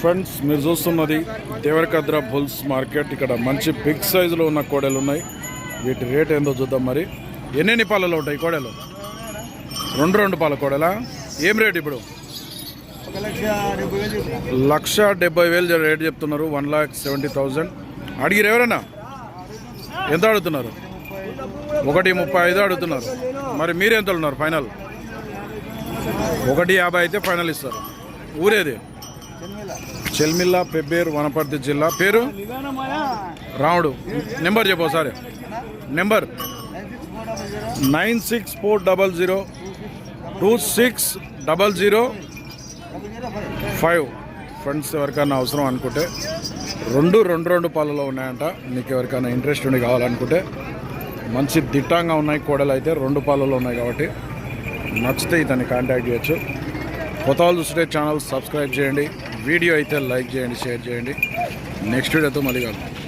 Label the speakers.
Speaker 1: Friends మీరు చూస్తున్నది Devarakadra bulls market. ఇక్కడ మంచి బిగ్ సైజులో ఉన్న కోడలు ఉన్నాయి. వీటి రేట్ ఏందో చూద్దాం మరి. ఎన్నెన్ని పాలలో ఉంటాయి కోడలు? రెండు రెండు పాల కోడలా? ఏం రేట్ ఇప్పుడు?
Speaker 2: లక్ష డెబ్బై వేలు
Speaker 1: రేట్ చెప్తున్నారు. One lakh seventy thousand. అడిగిరు ఎవరైనా ఎంత అడుగుతున్నారు? ఒకటి ముప్పై ఐదు అడుగుతున్నారు. మరి మీరు ఎంత ఉన్నారు ఫైనల్. ఒకటి యాభై అయితే ఫైనల్ ఇస్తారు. ఊరేది? చెల్మిల్లా పెబ్బేరు వనపర్తి జిల్లా. పేరు? రాముడు. నెంబర్ చెప్పు ఒకసారి. Number?
Speaker 2: Nine six four double zero
Speaker 1: two six double zero
Speaker 2: five.
Speaker 1: Friends ఎవరికైనా అవసరం అనుకుంటే రెండు రెండు రెండు పాలలో ఉన్నాయంట. మీకు ఎవరికైనా ఇంట్రెస్ట్ ఉండి కావాలనుకుంటే మంచి దిట్టంగా ఉన్నాయి కోడలు అయితే రెండు పాలలో ఉన్నాయి కాబట్టి నచ్చితే ఇతన్ని కాంటాక్ట్ చేయొచ్చు. కొత్త వాళ్ళు చూస్తే ఛానల్ సబ్స్క్రైబ్ చేయండి. వీడియో అయితే లైక్ చేయండి షేర్ చేయండి. నెక్స్ట్ వీడియోతో మళ్ళీ కలుగుతాం